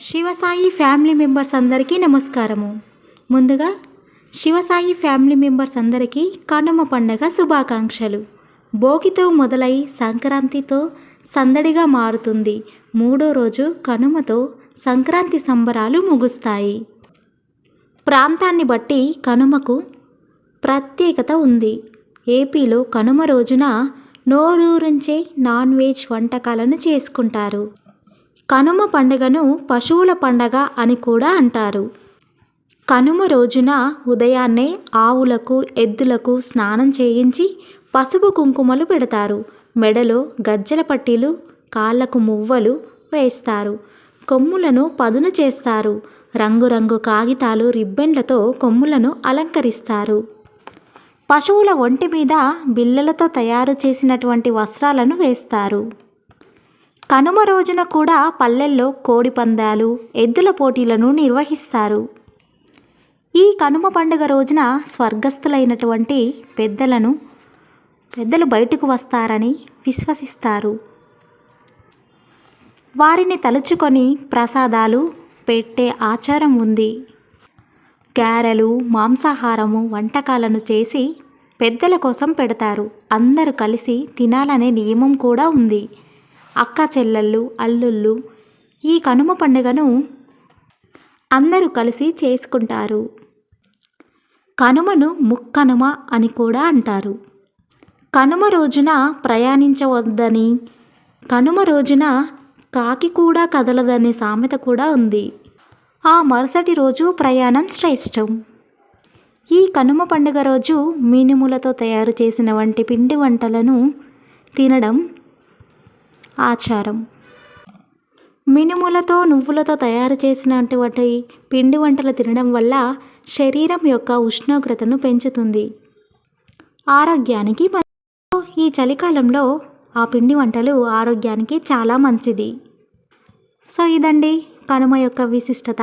Shivasai family members అందరికీ నమస్కారము. ముందుగా శివసాయి ఫ్యామిలీ మెంబర్స్ అందరికీ కనుమ పండగ శుభాకాంక్షలు. భోగితో మొదలై సంక్రాంతితో సందడిగా మారుతుంది. మూడో రోజు కనుమతో సంక్రాంతి సంబరాలు ముగుస్తాయి. ప్రాంతాన్ని బట్టి కనుమకు ప్రత్యేకత ఉంది. ఏపీలో కనుమ రోజున నోరూరుంచే నాన్ వెజ్ వంటకాలను చేసుకుంటారు. కనుమ పండుగను పశువుల పండగ అని కూడా అంటారు. కనుమ రోజున ఉదయాన్నే ఆవులకు ఎద్దులకు స్నానం చేయించి పసుపు కుంకుమలు పెడతారు. మెడలో గజ్జల పట్టీలు కాళ్ళకు మువ్వలు వేస్తారు. కొమ్ములను పదును చేస్తారు. రంగురంగు కాగితాలు రిబ్బన్లతో కొమ్ములను అలంకరిస్తారు. పశువుల ఒంటి మీద బిళ్ళలతో తయారు చేసినటువంటి వస్త్రాలను వేస్తారు. కనుమ రోజున కూడా పల్లెల్లో కోడి పందాలు ఎద్దుల పోటీలను నిర్వహిస్తారు. ఈ కనుమ పండుగ రోజున స్వర్గస్థులైనటువంటి పెద్దలను పెద్దలు బయటకు వస్తారని విశ్వసిస్తారు. వారిని తలుచుకొని ప్రసాదాలు పెట్టే ఆచారం ఉంది. గారెలు మాంసాహారము వంటకాలను చేసి పెద్దల కోసం పెడతారు. అందరూ కలిసి తినాలనే నియమం కూడా ఉంది. అక్క చెల్లెళ్ళు అల్లుళ్ళు ఈ కనుమ పండుగను అందరూ కలిసి చేసుకుంటారు. కనుమను ముక్కనుమ అని కూడా అంటారు. కనుమ రోజున ప్రయాణించవద్దని కనుమ రోజున కాకి కూడా కదలదనే సామెత కూడా ఉంది. ఆ మరుసటి రోజు ప్రయాణం శ్రేష్టం. ఈ కనుమ పండుగ రోజు మినుములతో తయారు చేసిన వంటి పిండి వంటలను తినడం ఆచారం. మినుములతో నువ్వులతో తయారు చేసినటువంటి పిండి వంటలు తినడం వల్ల శరీరం యొక్క ఉష్ణోగ్రతను పెంచుతుంది. ఆరోగ్యానికి ఈ చలికాలంలో ఆ పిండి వంటలు ఆరోగ్యానికి చాలా మంచిది. సో ఇదండి కనుమ యొక్క విశిష్టత.